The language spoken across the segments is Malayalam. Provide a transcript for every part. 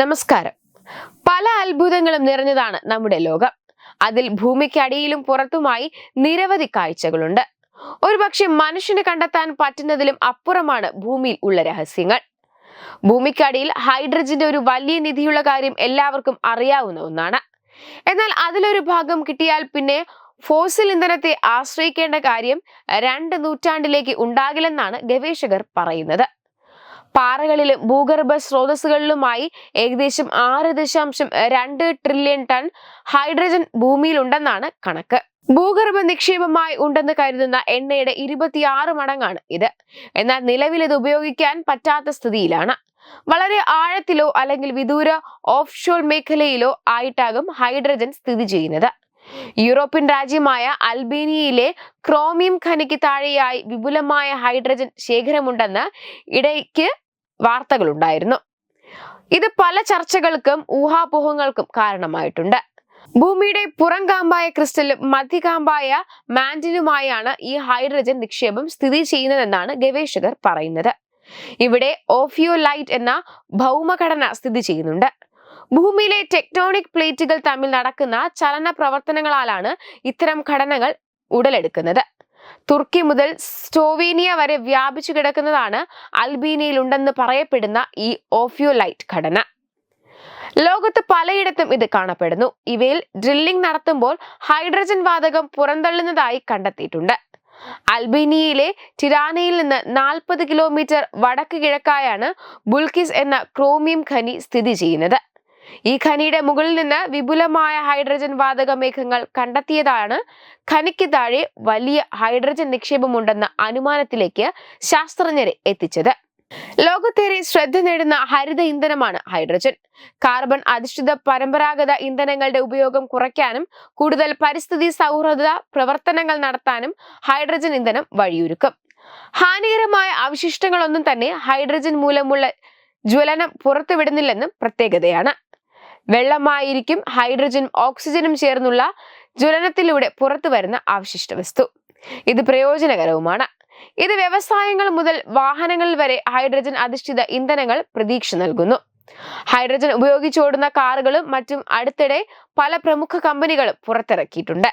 നമസ്കാരം. പല അത്ഭുതങ്ങളും നിറഞ്ഞതാണ് നമ്മുടെ ലോകം. അതിൽ ഭൂമിക്കടിയിലും പുറത്തുമായി നിരവധി കാഴ്ചകളുണ്ട്. ഒരുപക്ഷെ മനുഷ്യന് കണ്ടെത്താൻ പറ്റുന്നതിലും അപ്പുറമാണ് ഭൂമിയിൽ ഉള്ള രഹസ്യങ്ങൾ. ഭൂമിക്കടിയിൽ ഹൈഡ്രജന്റെ ഒരു വലിയ നിധിയുള്ള കാര്യം എല്ലാവർക്കും അറിയാവുന്ന ഒന്നാണ്. എന്നാൽ അതിലൊരു ഭാഗം കിട്ടിയാൽ പിന്നെ ഫോസിൽ ഇന്ധനത്തെ ആശ്രയിക്കേണ്ട കാര്യം രണ്ട് നൂറ്റാണ്ടിലേക്ക് ഉണ്ടാകില്ലെന്നാണ് ഗവേഷകർ പറയുന്നത്. പാറകളിലും ഭൂഗർഭ സ്രോതസ്സുകളിലുമായി ഏകദേശം ആറ് ദശാംശം രണ്ട് ട്രില്യൺ ടൺ ഹൈഡ്രജൻ ഭൂമിയിലുണ്ടെന്നാണ് കണക്ക്. ഭൂഗർഭ നിക്ഷേപമായി ഉണ്ടെന്ന് കരുതുന്ന എണ്ണയുടെ ഇരുപത്തിയാറ് മടങ്ങാണ് ഇത്. എന്നാൽ നിലവിൽ ഇത് ഉപയോഗിക്കാൻ പറ്റാത്ത സ്ഥിതിയിലാണ്. വളരെ ആഴത്തിലോ അല്ലെങ്കിൽ വിദൂര ഓഫ് ഷോർ മേഖലയിലോ ആയിട്ടാകും ഹൈഡ്രജൻ സ്ഥിതി ചെയ്യുന്നത്. യൂറോപ്യൻ രാജ്യമായ അൽബേനിയയിലെ ക്രോമിയം ഖനിക്ക് താഴെയായി വിപുലമായ ഹൈഡ്രജൻ ശേഖരമുണ്ടെന്ന് ഇടയ്ക്ക് വാർത്തകളുണ്ടായിരുന്നു. ഇത് പല ചർച്ചകൾക്കും ഊഹാപോഹങ്ങൾക്കും കാരണമായിട്ടുണ്ട്. ഭൂമിയുടെ പുറംകാമ്പായ ക്രിസ്റ്റലും മധ്യകാമ്പായ മാൻഡിനുമായാണ് ഈ ഹൈഡ്രജൻ നിക്ഷേപം സ്ഥിതി ചെയ്യുന്നതെന്നാണ് ഗവേഷകർ പറയുന്നത്. ഇവിടെ ഓഫിയോലൈറ്റ് എന്ന ഭൗമഘടന സ്ഥിതി ചെയ്യുന്നുണ്ട്. ഭൂമിയിലെ ടെക്ടോണിക് പ്ലേറ്റുകൾ തമ്മിൽ നടക്കുന്ന ചലന പ്രവർത്തനങ്ങളാലാണ് ഇത്തരം ഘടനകൾ ഉടലെടുക്കുന്നത്. തുർക്കി മുതൽ സ്റ്റോവീനിയ വരെ വ്യാപിച്ചു കിടക്കുന്നതാണ് അൽബീനിയയിൽ ഉണ്ടെന്ന് പറയപ്പെടുന്ന ഈ ഓഫിയോലൈറ്റ് ഘടന. ലോകത്ത് പലയിടത്തും ഇത് കാണപ്പെടുന്നു. ഇവയിൽ ഡ്രില്ലിംഗ് നടത്തുമ്പോൾ ഹൈഡ്രജൻ വാതകം പുറന്തള്ളുന്നതായി കണ്ടെത്തിയിട്ടുണ്ട്. അൽബേനിയയിലെ ടിരാനയിൽ നിന്ന് നാൽപ്പത് കിലോമീറ്റർ വടക്ക് കിഴക്കായാണ് ബുൽക്കിസ് എന്ന ക്രോമിയം ഖനി സ്ഥിതി ചെയ്യുന്നത്. ഈ ഖനിയുടെ മുകളിൽ നിന്ന് വിപുലമായ ഹൈഡ്രജൻ വാതക മേഘങ്ങൾ കണ്ടെത്തിയതാണ്. ഖനിക്ക് താഴെ വലിയ ഹൈഡ്രജൻ നിക്ഷേപമുണ്ടെന്ന അനുമാനത്തിലേക്ക് ശാസ്ത്രജ്ഞരെ എത്തിച്ചത്. ലോകത്തേറെ ശ്രദ്ധ നേടുന്ന ഹരിത ഇന്ധനമാണ് ഹൈഡ്രജൻ. കാർബൺ അധിഷ്ഠിത പരമ്പരാഗത ഇന്ധനങ്ങളുടെ ഉപയോഗം കുറയ്ക്കാനും കൂടുതൽ പരിസ്ഥിതി സൗഹൃദ പ്രവർത്തനങ്ങൾ നടത്താനും ഹൈഡ്രജൻ ഇന്ധനം വഴിയൊരുക്കും. ഹാനികരമായ അവശിഷ്ടങ്ങളൊന്നും തന്നെ ഹൈഡ്രജൻ മൂലമുള്ള ജ്വലനം പുറത്തുവിടുന്നില്ലെന്നും പ്രത്യേകതയാണ്. വെള്ളമായിരിക്കും ഹൈഡ്രജനും ഓക്സിജനും ചേർന്നുള്ള ജ്വലനത്തിലൂടെ പുറത്തു വരുന്ന അവശിഷ്ട വസ്തു. ഇത് പ്രയോജനകരവുമാണ്. ഇത് വ്യവസായങ്ങൾ മുതൽ വാഹനങ്ങൾ വരെ ഹൈഡ്രജൻ അധിഷ്ഠിത ഇന്ധനങ്ങൾ പ്രതീക്ഷ നൽകുന്നു. ഹൈഡ്രജൻ ഉപയോഗിച്ചോടുന്ന കാറുകളും മറ്റും അടുത്തിടെ പല പ്രമുഖ കമ്പനികളും പുറത്തിറക്കിയിട്ടുണ്ട്.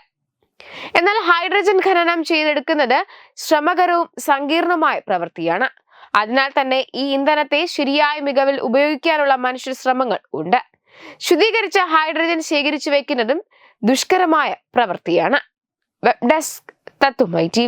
എന്നാൽ ഹൈഡ്രജൻ ഖനനം ചെയ്തെടുക്കുന്നത് ശ്രമകരവും സങ്കീർണമായ പ്രവൃത്തിയാണ്. അതിനാൽ തന്നെ ഈ ഇന്ധനത്തെ ശരിയായ മികവിൽ ഉപയോഗിക്കാനുള്ള മനുഷ്യ ശ്രമങ്ങൾ ഉണ്ട്. ശുദ്ധീകരിച്ച ഹൈഡ്രജൻ ശേഖരിച്ചു വയ്ക്കുന്നതും ദുഷ്കരമായ പ്രവൃത്തിയാണ്. വെബ് ഡെസ്ക് തത്തുമൈ ടി